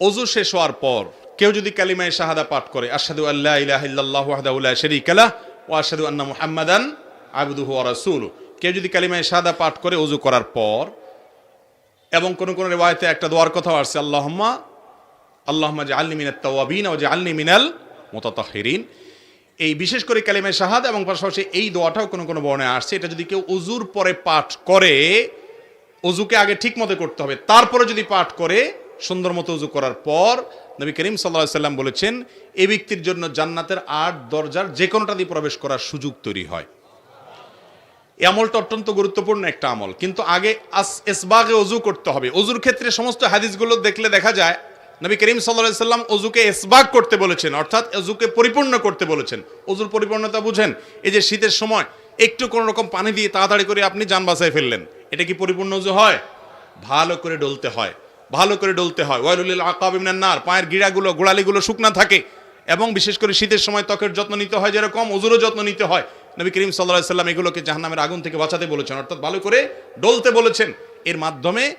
অজু শেষ হওয়ার পর কেউ যদি কালিমায় শাহাদা পাঠ করে, আশহাদু আল্লাহ ওয়া আশহাদু আন্না মুহাম্মাদান আবদুহু ওয়া রাসূলুহু। কেউ যদি কালিমায় শাহাদা পাঠ করে অজু করার পর, এবং কোন কোন রিওয়ায়াতে একটা দোয়ার কথাও আসছে, আল্লাহুম্মা যে জাআলনি মিনাত তাওয়াবিন ওয়া জাআলনি মিনাল মুতাতাহহিরিন এই বিশেষ করে কালিমায় শাহাদ এবং পাশাপাশি এই দোয়াটাও কোনো কোনো বর্ণে আসছে। এটা যদি কেউ অজুর পরে পাঠ করে অজুকে আগে ঠিক মতো করতে হবে, তারপরে যদি পাঠ করে সুন্দর মতো অজু করার পর নবী করিম সাল্লাহ সাল্লাম বলেছেন এই ব্যক্তির জন্য জান্নাতের আট দরজার যে কোনোটা দিয়ে প্রবেশ করার সুযোগ তৈরি হয়। এই আমলটা অত্যন্ত গুরুত্বপূর্ণ একটা আমল। কিন্তু আগে আস এসবাগে অজু করতে হবে। অজুর ক্ষেত্রে সমস্ত হাদিসগুলো দেখলে দেখা যায়, নবী করিম সাল্লাহ সাল্লাম অজুকে এসবাগ করতে বলেছেন, অর্থাৎ অজুকে পরিপূর্ণ করতে বলেছেন। অজুর পরিপূর্ণতা বুঝেন, এই যে শীতের সময় একটু কোনো রকম পানি দিয়ে তাড়াতাড়ি করে আপনি যান বাসায় ফেললেন, এটা কি পরিপূর্ণ অজু হয়? ভালো করে ডলতে হয়। ভালো করে ডলতে হয়। ওয়াইলুল আকাবিমিনান নার, পায়ের গিড়াগুলো গোড়ালিগুলো শুকনা থাকে এবং বিশেষ করে শীতের সময় ত্বকের যত্ন নিতে হয় যেরকম অজুরও যত্ন নিতে হয়। নবী করিম সাল্লাহ সাল্লাম এগুলোকে জাহান্নামের আগুন থেকে বাঁচাতে বলেছেন। অর্থাৎ ভালো করে ডলতে বলেছেন। এর মাধ্যমে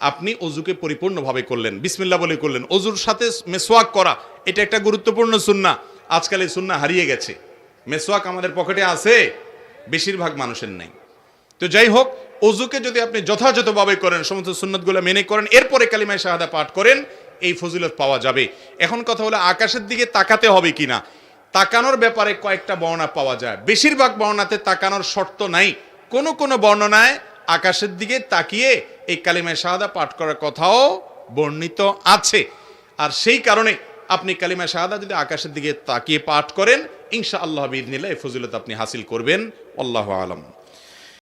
আপনি অজুকে পরিপূর্ণভাবে করলেন। বিসমিল্লা বলে করলেন। অজুর সাথে মেসোয়াক করা, এটা একটা গুরুত্বপূর্ণ সুন্না আজকাল এই সুন্না হারিয়ে গেছে। মেসোয়াক আমাদের পকেটে আছে, বেশিরভাগ মানুষের নেই। তো যাই হোক, অজুকে যদি আপনি যথাযথভাবে করেন, সমস্ত সুন্নতগুলো মেনে করেন, এরপরে কালিমায় শাহাদা পাঠ করেন, এই ফজিলত পাওয়া যাবে। এখন কথা হলো, আকাশের দিকে তাকাতে হবে কিনা? তাকানোর ব্যাপারে কয়েকটা বর্ণনা পাওয়া যায়। বেশিরভাগ বর্ণনাতে তাকানোর শর্ত নাই। কোন কোন বর্ণনায় আকাশের দিকে তাকিয়ে এই কালিমায় শাহাদা পাঠ করার কথাও বর্ণিত আছে। আর সেই কারণে আপনি কালিমা শাহাদা যদি আকাশের দিকে তাকিয়ে পাঠ করেন ইনশা আল্লাহ বিদিনিল্লাহ এই ফজিলত আপনি হাসিল করবেন। আল্লাহ আলম।